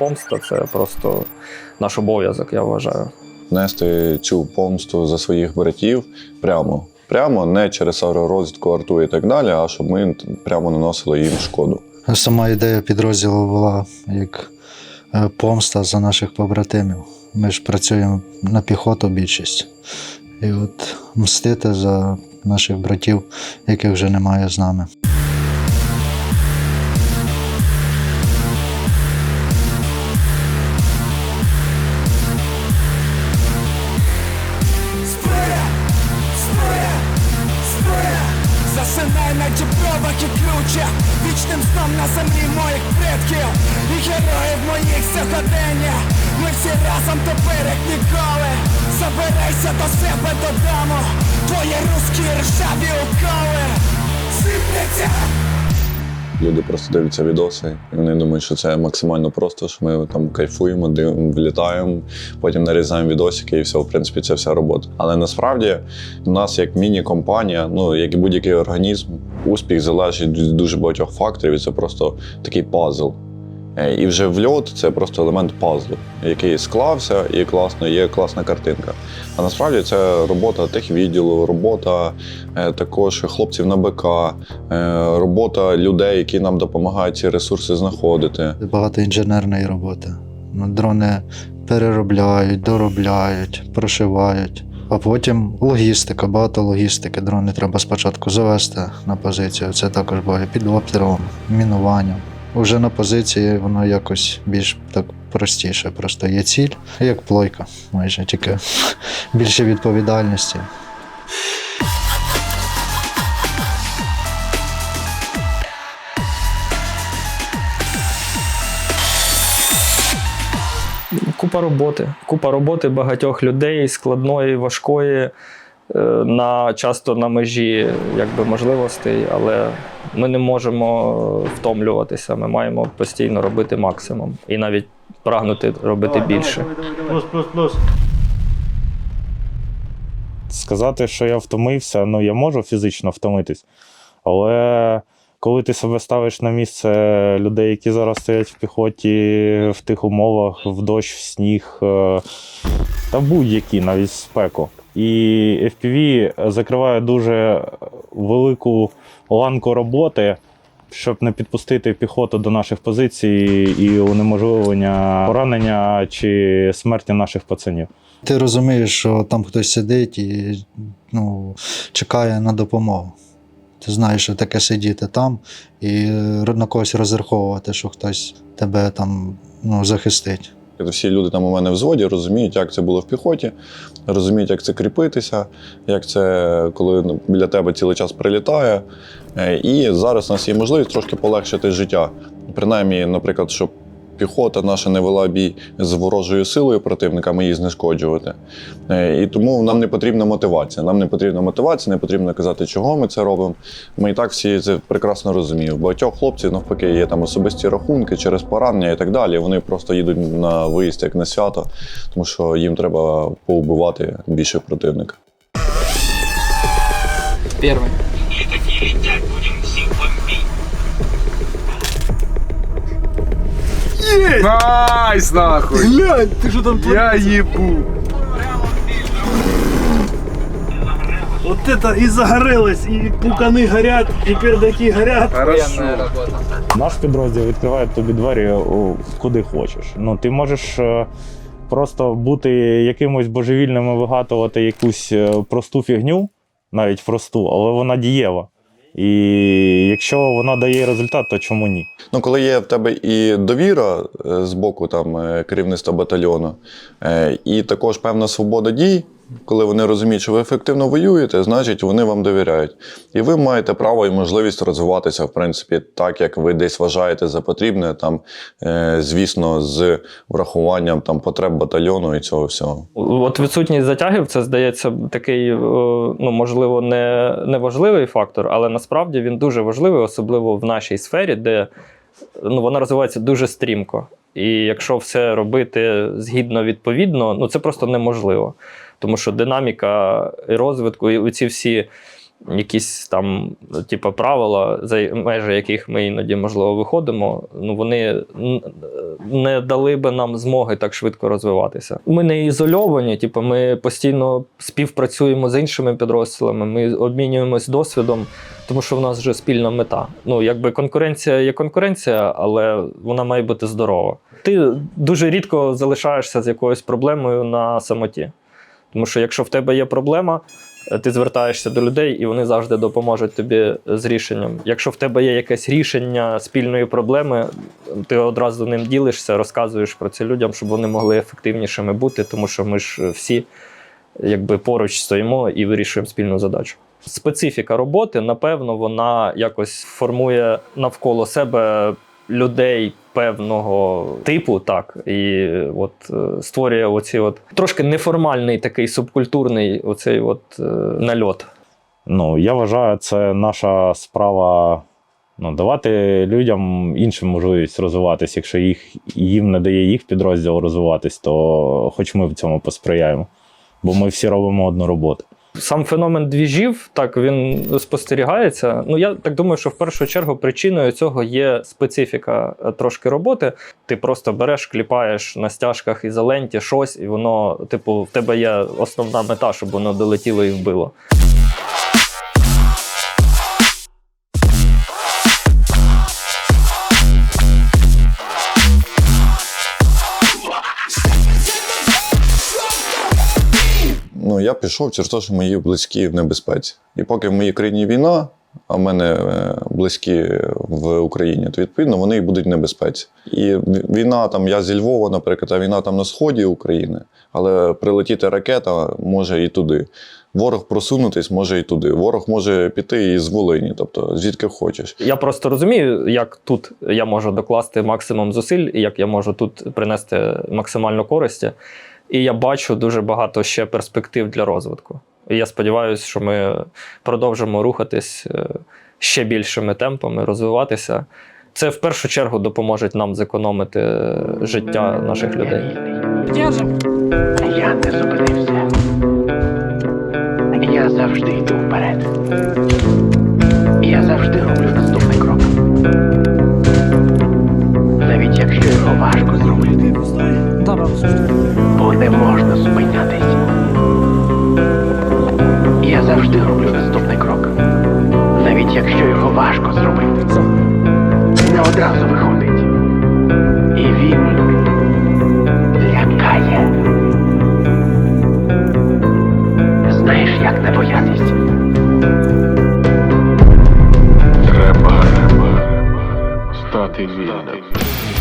Помста це просто наш обов'язок, я вважаю. Нести цю помсту за своїх братів прямо. Прямо не через аеророзвідку, арту і так далі, а щоб ми прямо наносили їм шкоду. Сама ідея підрозділу була як е, помста за наших побратимів. Ми ж працюємо на піхоту більшість. І от мстити за наших братів, яких вже немає з нами. Ключах Вічним сном на землі моїх предків І героїв моїх сьогодення Ми всі разом тепер як ніколи. Забирайся до себе додому Твої русські ржаві уколи. Сипляться Люди просто дивляться відоси, і вони думають, що це максимально просто, що ми там кайфуємо, дивимо, влітаємо, потім нарізаємо відосики, і все, в принципі, це вся робота. Але насправді у нас як міні-компанія, ну як і будь-який організм, успіх залежить від дуже багатьох факторів. і Це просто такий пазл. Е, І вже вльот це просто елемент пазлу, який склався, і класно, є класна картинка. А насправді це робота техвідділу, робота е, також хлопців на БК, е, робота людей, які нам допомагають ці ресурси знаходити. Багато інженерної роботи. Ну, Дрони переробляють, доробляють, прошивають. А потім логістика, багато логістики. Дрони треба спочатку завести на позицію. Це також буває під обстрілом, мінуванням. Уже на позиції воно якось більш так простіше. Просто є ціль, як плойка, майже тільки більше відповідальності. Купа роботи. Купа роботи багатьох людей, складної, важкої, е, на, часто на межі якби, можливостей, але ми не можемо втомлюватися. Ми маємо постійно робити максимум і навіть прагнути робити більше. Плюс, плюс, плюс. Сказати, що я втомився, ну я можу фізично втомитись, але коли ти себе ставиш на місце людей, які зараз стоять в піхоті в тих умовах, в дощ, в сніг, е, та будь-які, навіть спеку. І FPV закриває дуже велику ланку роботи, щоб не підпустити піхоту до наших позицій і унеможливлення поранення чи смерті наших пацанів. Ти розумієш, що там хтось сидить і ну, чекає на допомогу. Ти знаєш, що таке сидіти там і на когось розраховувати, що хтось тебе там ну, захистить. Всі люди там у мене в зводі розуміють, як це було в піхоті, розуміють, як це кріпитися, як це коли ну, біля тебе цілий час прилітає. Е, І зараз у нас є можливість трошки полегшити життя. Принаймні, наприклад, щоб піхота наша не вела бій з ворожою силою противника, ми її знешкоджувати. Е, І тому нам не потрібна мотивація. Нам не потрібна мотивація, не потрібно казати, чого ми це робимо. Ми і так всі це прекрасно розуміємо. Багатьох хлопців навпаки є там особисті рахунки через поранення і так далі. Вони просто їдуть на виїзд як на свято, тому що їм треба поубивати більше противника. Первый. Найс, нахуй! Глянь, ти що там Я їбу. Вот это и загорелось, и пуканы горят, и пердаки горят. Военная работа. Наш підрозділ відкриває тобі двері о, куди хочеш. Ну, ти можеш е, просто бути якимось божевільним і вигадувати якусь е, просту фігню, навіть просту, але вона дієва. І якщо вона дає результат, то чому ні? Ну, коли є в тебе і довіра е, з боку там, е, керівництва батальйону, е, і також певна свобода дій Коли вони розуміють, що ви ефективно воюєте, значить вони вам довіряють. І ви маєте право і можливість розвиватися, в принципі, так, як ви десь вважаєте за потрібне, там, е, звісно, з врахуванням там, потреб батальйону і цього всього. От відсутність затягів, це здається такий, е, ну можливо, не, не важливий фактор, але насправді він дуже важливий, особливо в нашій сфері, де ну, вона розвивається дуже стрімко. І якщо все робити згідно відповідно, ну це просто неможливо. Тому що динаміка розвитку, і ці всі якісь там, типу, правила, за межі яких ми іноді, можливо, виходимо, ну вони не дали би нам змоги так швидко розвиватися. Ми не ізольовані, типу, ми постійно співпрацюємо з іншими підрозділами, ми обмінюємось досвідом, тому що в нас вже спільна мета. Ну, якби конкуренція є конкуренція, але вона має бути здорова. Ти дуже рідко залишаєшся з якоюсь проблемою на самоті. Тому що якщо в тебе є проблема, е, ти звертаєшся до людей, і вони завжди допоможуть тобі з рішенням. Якщо в тебе є якесь рішення спільної проблеми, ти одразу ним ділишся, розказуєш про це людям, щоб вони могли ефективнішими бути, тому що ми ж всі якби поруч стоїмо і вирішуємо спільну задачу. Специфіка роботи, напевно, вона якось формує навколо себе людей певного типу, так, і от е, створює оці от трошки неформальний такий субкультурний оцей от е, нальот. Ну, я вважаю, це наша справа ну, давати людям іншим можливість розвиватись. Якщо їх, їм не дає їх підрозділ розвиватись, то хоч ми в цьому посприяємо. Бо ми всі робимо одну роботу. Сам феномен двіжів, так він спостерігається. Ну я так думаю, що в першу чергу причиною цього є специфіка е, трошки роботи. Ти просто береш, кліпаєш на стяжках і ізоленті щось, і воно, типу, в тебе є основна мета, щоб воно долетіло і вбило. Я пішов через те, що мої близькі в небезпеці. І поки в моїй країні війна, а в мене е, близькі в Україні, то відповідно вони і будуть в небезпеці. І війна там, я зі Львова, наприклад, а війна там на сході України, але прилетіти ракета може і туди. Ворог просунутись може і туди. Ворог може піти і з Волині, тобто звідки хочеш. Я просто розумію, як тут я можу докласти максимум зусиль, і як я можу тут принести максимальну користі. І я бачу дуже багато ще перспектив для розвитку. І я сподіваюся, що ми продовжимо рухатись е, ще більшими темпами, розвиватися. Це в першу чергу допоможе нам зекономити е, життя наших людей. Я не зупинився. Я завжди йду вперед. Strategien. Strategien.